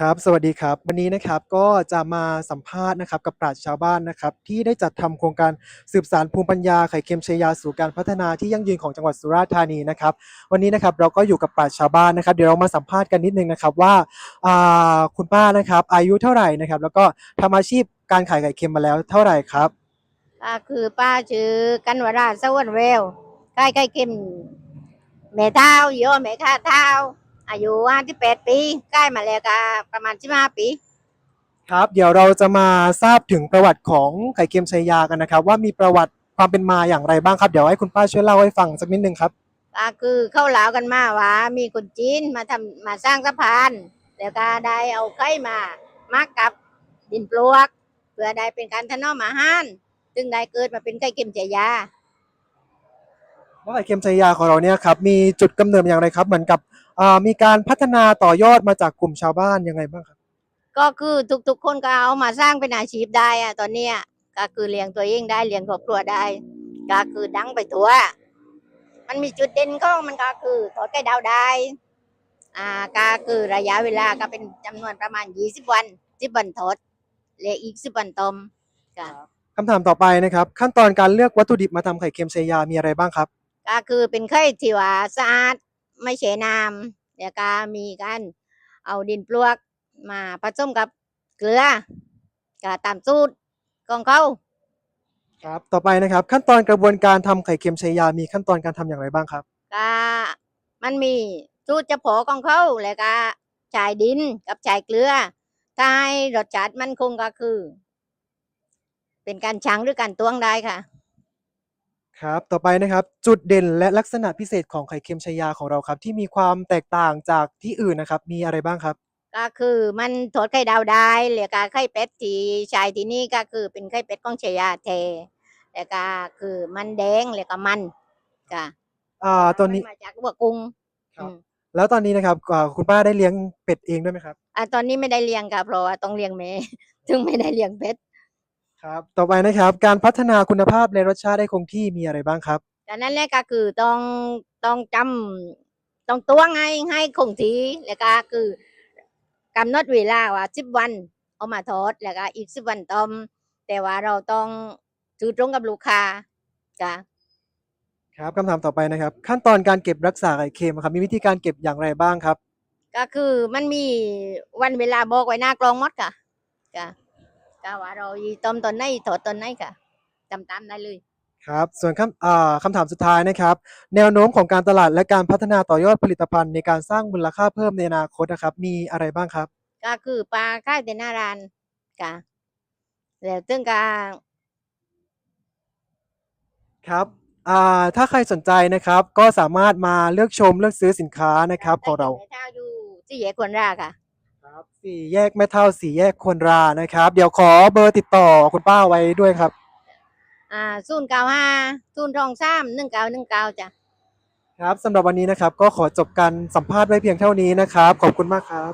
ครับ สวัสดีครับ วันนี้นะครับก็จะมาสัมภาษณ์นะครับกับปราชญ์ชาวบ้านนะครับที่ได้จัดทำโครงการสืบสานภูมิปัญญาไข่เค็มชยยาสู่การพัฒนาที่ยั่งยืนของจังหวัดสุราษฎร์ธานีนะครับ วันนี้นะครับเราก็อยู่กับปราชญ์ชาวบ้านนะครับ เดี๋ยวเรามาสัมภาษณ์กันนิดนึงนะครับว่าคุณป้านะครับอายุเท่าไหร่นะครับ แล้วก็ทำอาชีพการขายไข่เค็มมาแล้วเท่าไหร่ครับก็คือป้าชื่อกันวราสวนเวลใกล้ใกล้กินแม่เท้าโยแม่ข้าเท้า อายุห้าที่แปดปีใกล้มาแล้วก็ประมาณสิบห้าปี ครับ เดี๋ยวเราจะมาทราบถึงประวัติของไข่เค็มชัยยากันนะครับ ว่ามีประวัติความเป็นมาอย่างไรบ้างครับ เดี๋ยวให้คุณป้าช่วยเล่าให้ฟังสักนิดนึงครับก็คือเข้าเหลาวกันมาว่ามีคนจีนมาทำมาสร้างสะพานแล้วก็ได้เอาไข่มามักกับดินปลวก เพื่อได้เป็นการถนอมอาหารจึงได้เกิดมาเป็นไข่เค็มเจยา ว่าไข่เค็มชัยยาของเราเนี่ยครับมีจุดกำเนิดอย่างไรครับ เหมือนกับอ่ามีการพัฒนาต่อยอดมาจากกลุ่มชาวบ้านยังไงบ้างครับ ก็คือทุกๆ คนก็เอามาสร้างเป็นอาชีพได้อะตอนเนี้ยก็คือเลี้ยงตัวเองได้เลี้ยงครอบครัวได้ ก็คือดังไปตัว มันมีจุดเด่นของมันก็คือทอดไข่ดาวได้อ่าก็คือระยะเวลาก็เป็นจำนวนประมาณยี่สิบวันสิบวันทอดเหลืออีกสิบวันต้มก็คำถามต่อไปนะครับ ขั้นตอนการเลือกวัตถุดิบมาทำไข่เค็มชัยยามีอะไรบ้างครับ ก็คือเป็นไข่ที่ว่าสะอาดไม่เฉน้ำแล้วก็มีการเอาดินปลวกมาผสมกับเกลือก็ตามสูตรของเขาครับต่อไปนะครับ ขั้นตอนกระบวนการทำไข่เค็มชัยยามีขั้นตอนการทำอย่างไรบ้างครับ ก็มันมีสูตรเฉพาะของเขาแล้วก็ชายดินกับชายเกลือ ถ้าให้รสชาติมันคงก็คือ เป็นการชังหรือการตวงได้ค่ะ ครับ ต่อไปนะครับ จุดเด่นและลักษณะพิเศษของไข่เค็มชัยยาของเราครับ ที่มีความแตกต่างจากที่อื่นนะครับ มีอะไรบ้างครับ ก็คือมันทอดไข่ดาวได้แล้วก็ไข่เป็ดที่ชายที่นี่ก็คือเป็นไข่เป็ดของชายาเทแล้วก็คือมันแดงแล้วก็มันค่ะอ่าตอนนี้ มัมาจากหัวกุ้งครับ อืมแล้วตอนนี้นะครับอ่าคุณป้าได้เลี้ยงเป็ดเองด้วยไหมครับ อะตอนนี้ไม่ได้เลี้ยงค่ะเพราะว่าต้องเลี้ยงแม่ ถึงไม่ได้เลี้ยงเป็ด ครับต่อไปนะครับ การพัฒนาคุณภาพและรสชาติให้คงที่มีอะไรบ้างครับ ดังนั้นแหละก็คือต้องต้องจำต้องตัวไงให้คงที่แล้วก็คือกำหนดเวลาว่าสิบวันเอามาทอดแล้วก็อีกสิบวันต้มแต่ว่าเราต้องถือตรงกับลูกค้าจ้ะ ครับคำถามต่อไปนะครับ ขั้นตอนการเก็บรักษาไข่เค็มครับ มีวิธีการเก็บอย่างไรบ้างครับ ก็คือมันมีวันเวลาบอกไว้หน้ากลองหมดค่ะจ้ะ ก็ว่าเราอีต้มตอนไหนถอดตอนไหนค่ะจำตามได้เลย ครับ ส่วนคำอ่าคำถามสุดท้ายนะครับ แนวโน้มของการตลาดและการพัฒนาต่อยอดผลิตภัณฑ์ในการสร้างมูลค่าเพิ่มในอนาคตนะครับ มีอะไรบ้างครับ ก็คือปลาค่ายแต่หน้าร้านค่ะแล้วซึ่งก็ครับอ่าถ้าใครสนใจนะครับ ก็สามารถมาเลือกชมเลือกซื้อสินค้านะครับของเราได้กินในข้าวอยู่ที่แยกควรราค่ะ ครับสี่แยกแม่เท่าสี่แยกคนรานะครับ เดี๋ยวขอเบอร์ติดต่อคุณป้าไว้ด้วยครับ อ่าศูนย์เก้าห้าศูนย์ทองสามหนึ่งเก้าหนึ่งเก้าจ้ะ ครับสำหรับวันนี้นะครับก็ขอจบการสัมภาษณ์ไว้เพียงเท่านี้นะครับ ขอบคุณมากครับ